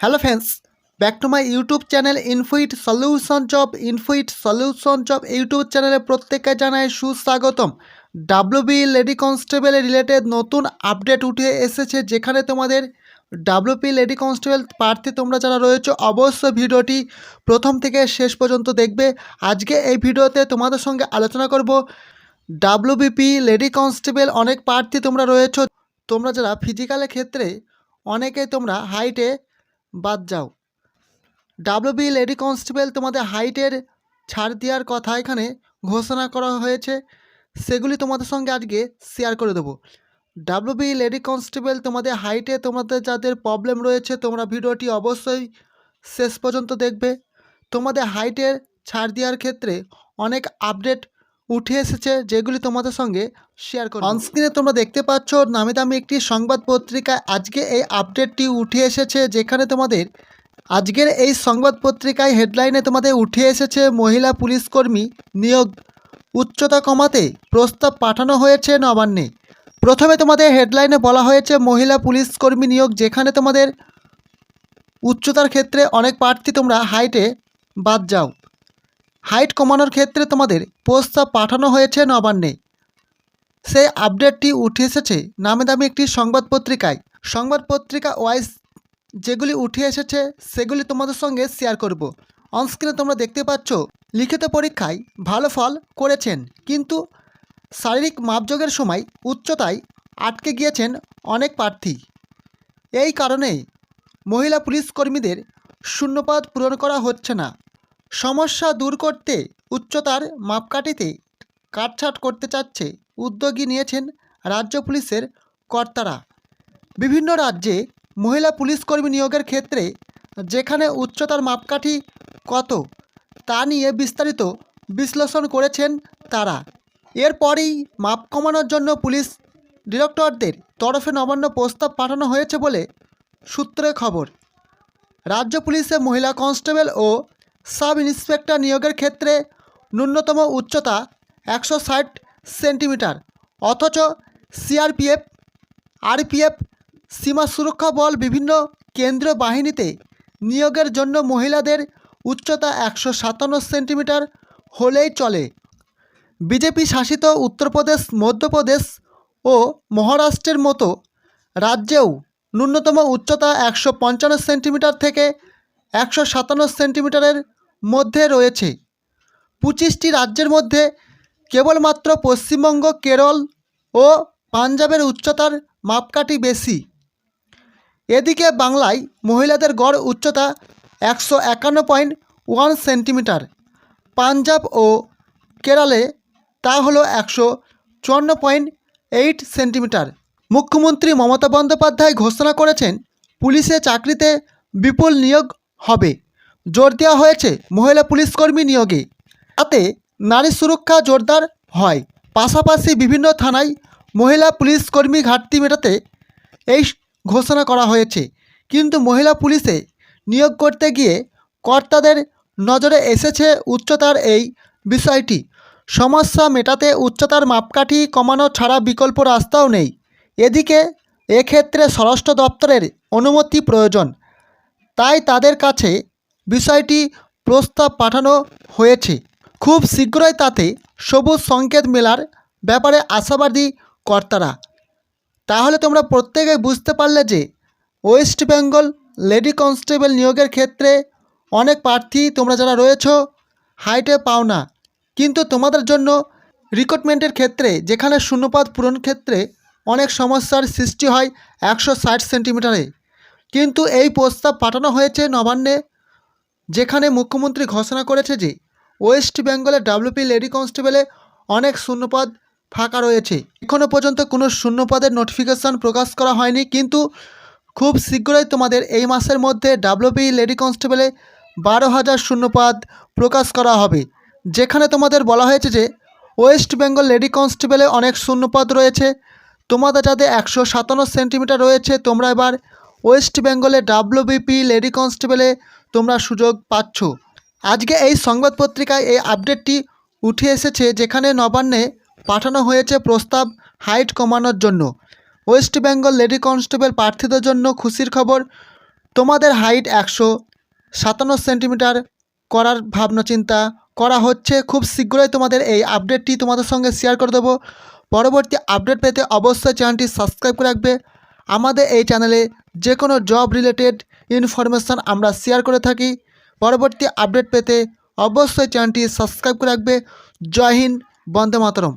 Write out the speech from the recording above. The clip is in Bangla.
Hello friends, back to my YouTube channel ইনফুইট solution job ইনফুইট solution job YouTube চ্যানেলে প্রত্যেককে জানাই সুস্বাগতম। ডাব্লিউবি লেডি কনস্টেবল রিলেটেড নতুন আপডেট উঠে এসেছে যেখানে তোমাদের ডাব্লিউপি লেডি কনস্টেবল প্রার্থী তোমরা যারা রয়েছে অবশ্যই ভিডিওটি প্রথম থেকে শেষ পর্যন্ত দেখবে। আজকে এই ভিডিওতে তোমাদের সঙ্গে আলোচনা করব ডাব্লিউবিপি লেডি কনস্টেবল অনেক প্রার্থী তোমরা রয়েছে। তোমরা যারা ফিজিক্যালের ক্ষেত্রে অনেকেই তোমরা হাইটে বাদ যাও। ডাব্লিউবি লেডি কনস্টেবল তোমাদের হাইটের ছাড় দেওয়ার কথা এখানে ঘোষণা করা হয়েছে। সেগুলি তোমাদের সঙ্গে আজকে শেয়ার করে দেবো। ডাব্লিউবি লেডি কনস্টেবল তোমাদের হাইটে তোমাদের যাদের প্রবলেম রয়েছে, তোমরা ভিডিওটি অবশ্যই শেষ পর্যন্ত দেখবে। তোমাদের হাইটের ছাড় দেওয়ার ক্ষেত্রে অনেক আপডেট উঠে এসেছে যেগুলি তোমাদের সঙ্গে শেয়ার করো অনস্ক্রিনে তোমরা দেখতে পাচ্ছ নামি দামি একটি সংবাদ পত্রিকায় আজকে এই আপডেটটি উঠে এসেছে যেখানে তোমাদের আজকের এই সংবাদ পত্রিকায় হেডলাইনে তোমাদের উঠে এসেছে মহিলা পুলিশ কর্মী নিয়োগ। উচ্চতা কমাতে প্রস্তাব পাঠানো হয়েছে নবান্নে। প্রথমে তোমাদের হেডলাইনে বলা হয়েছে মহিলা পুলিশ কর্মী নিয়োগ যেখানে তোমাদের উচ্চতার ক্ষেত্রে অনেক প্রার্থী তোমরা হাইটে বাদ যাও। হাইট কমানোর ক্ষেত্রে তোমাদের প্রস্তাব পাঠানো হয়েছে নবান্নে। সেই আপডেটটি উঠে এসেছে নামে দামি একটি সংবাদ পত্রিকায় সংবাদ পত্রিকা ওয়াইজ যেগুলি উঠে এসেছে, সেগুলি তোমাদের সঙ্গে শেয়ার করব। অনস্ক্রিনে তোমরা দেখতে পাচ্ছ, লিখিত পরীক্ষায় ভালো ফল করেছেন, কিন্তু শারীরিক মাপযোগের সময় উচ্চতায় আটকে গিয়েছেন অনেক প্রার্থী। এই কারণে মহিলা পুলিশ কর্মীদের শূন্যপদ পূরণ করা হচ্ছে না। সমস্যা দূর করতে উচ্চতার মাপকাঠিতে কাটছাট করতে চাচ্ছে উদ্যোগী নিয়েছেন রাজ্য পুলিশের কর্তারা। বিভিন্ন রাজ্যে মহিলা পুলিশ কর্মী নিয়োগের ক্ষেত্রে যেখানে উচ্চতার মাপকাঠি কত, তা নিয়ে বিস্তারিত বিশ্লেষণ করেছেন তারা। এরপরেই মাপ কমানোর জন্য পুলিশ ডিরেক্টরদের তরফে নবান্ন প্রস্তাব পাঠানো হয়েছে বলে সূত্রে খবর। রাজ্য পুলিশে মহিলা কনস্টেবল ও সাব ইন্সপেক্টর নিয়োগের ক্ষেত্রে ন্যূনতম উচ্চতা একশো ষাট সেন্টিমিটার, অথচ সিআরপিএফ আরপিএফ সীমা সুরক্ষা বল বিভিন্ন কেন্দ্রীয় বাহিনীতে নিয়োগের জন্য মহিলাদের উচ্চতা একশো সাতান্ন সেন্টিমিটার হলেই চলে। বিজেপি শাসিত উত্তরপ্রদেশ, মধ্যপ্রদেশ ও মহারাষ্ট্রের মতো রাজ্যেও ন্যূনতম উচ্চতা একশো পঞ্চান্ন সেন্টিমিটার থেকে একশো সাতান্ন সেন্টিমিটারের মধ্যে রয়েছে। পঁচিশটি রাজ্যের মধ্যে কেবলমাত্র পশ্চিমবঙ্গ, কেরল ও পাঞ্জাবের উচ্চতার মাপকাঠি বেশি। এদিকে বাংলায় মহিলাদের গড় উচ্চতা একশো একান্ন পয়েন্ট ওয়ান সেন্টিমিটার। পাঞ্জাব ও কেরালে তা হলো একশো চুয়ান্ন পয়েন্ট এইট সেন্টিমিটার। মুখ্যমন্ত্রী মমতা বন্দ্যোপাধ্যায় ঘোষণা করেছেন, পুলিশে চাকরিতে বিপুল নিয়োগ হবে। জোর দেওয়া হয়েছে মহিলা পুলিশকর্মী নিয়োগে। তাতে নারী সুরক্ষা জোরদার হয়। পাশাপাশি বিভিন্ন থানায় মহিলা পুলিশকর্মী ঘাটতি মেটাতে এই ঘোষণা করা হয়েছে। কিন্তু মহিলা পুলিশে নিয়োগ করতে গিয়ে কর্তাদের নজরে এসেছে উচ্চতার এই বিষয়টি। সমস্যা মেটাতে উচ্চতার মাপকাঠি কমানো ছাড়া বিকল্প রাস্তাও নেই। এদিকে এক্ষেত্রে স্বরাষ্ট্র দপ্তরের অনুমতি প্রয়োজন। তাই তাদের কাছে বিষয়টি প্রস্তাব পাঠানো হয়েছে। খুব শীঘ্রই তাতে সবুজ সংকেত মেলার ব্যাপারে আশাবাদী কর্তারা। তাহলে তোমরা প্রত্যেকে বুঝতে পারলে যে ওয়েস্ট বেঙ্গল লেডি কনস্টেবল নিয়োগের ক্ষেত্রে অনেক প্রার্থী তোমরা যারা রয়েছ, হাইটে পাও না। কিন্তু তোমাদের জন্য রিক্রুটমেন্টের ক্ষেত্রে, যেখানে শূন্যপদ পূরণ ক্ষেত্রে অনেক সমস্যার সৃষ্টি হয় একশো ষাট সেন্টিমিটারে। কিন্তু এই প্রস্তাব পাঠানো হয়েছে নবান্নে, যেখানে মুখ্যমন্ত্রী ঘোষণা করেছে যে ওয়েস্ট বেঙ্গলে ডাব্লিউপি লেডি কনস্টেবলে অনেক শূন্যপদ ফাঁকা রয়েছে। এখনও পর্যন্ত কোনো শূন্যপদের নোটিফিকেশান প্রকাশ করা হয়নি, কিন্তু খুব শীঘ্রই তোমাদের এই মাসের মধ্যে ডাব্লিউপি লেডি কনস্টেবলে বারো হাজার শূন্যপদ প্রকাশ করা হবে, যেখানে তোমাদের বলা হয়েছে যে ওয়েস্ট বেঙ্গল লেডি কনস্টেবলে অনেক শূন্যপদ রয়েছে। তোমাদের যাদের একশো সাতান্ন সেন্টিমিটার রয়েছে, তোমরা এবার ওয়েস্ট বেঙ্গলে ডাব্লিউবিপি লেডি কনস্টেবলে তোমরা সুযোগ পাচ্ছ। আজকে এই সংবাদ পত্রিকায় এই আপডেটটি উঠে এসেছে, যেখানে নবান্নে পাঠানো হয়েছে প্রস্তাব হাইট কমানোর জন্য। ওয়েস্ট বেঙ্গল লেডি কনস্টেবল প্রার্থীদের জন্য খুশির খবর, তোমাদের হাইট একশো সাতান্ন সেন্টিমিটার করার ভাবনা চিন্তা করা হচ্ছে। খুব শীঘ্রই তোমাদের এই আপডেটটি তোমাদের সঙ্গে শেয়ার করে দেবো। পরবর্তী আপডেট পেতে অবশ্যই চ্যানেলটি সাবস্ক্রাইব করে রাখবে। আমাদের এই চ্যানেলে যে কোনো জব রিলেটেড ইনফরমেশান আমরা শেয়ার করে থাকি। পরবর্তী আপডেট পেতে অবশ্যই চ্যানেলটি সাবস্ক্রাইব করে রাখবে। জয় হিন্দ, বন্দে মাতরম।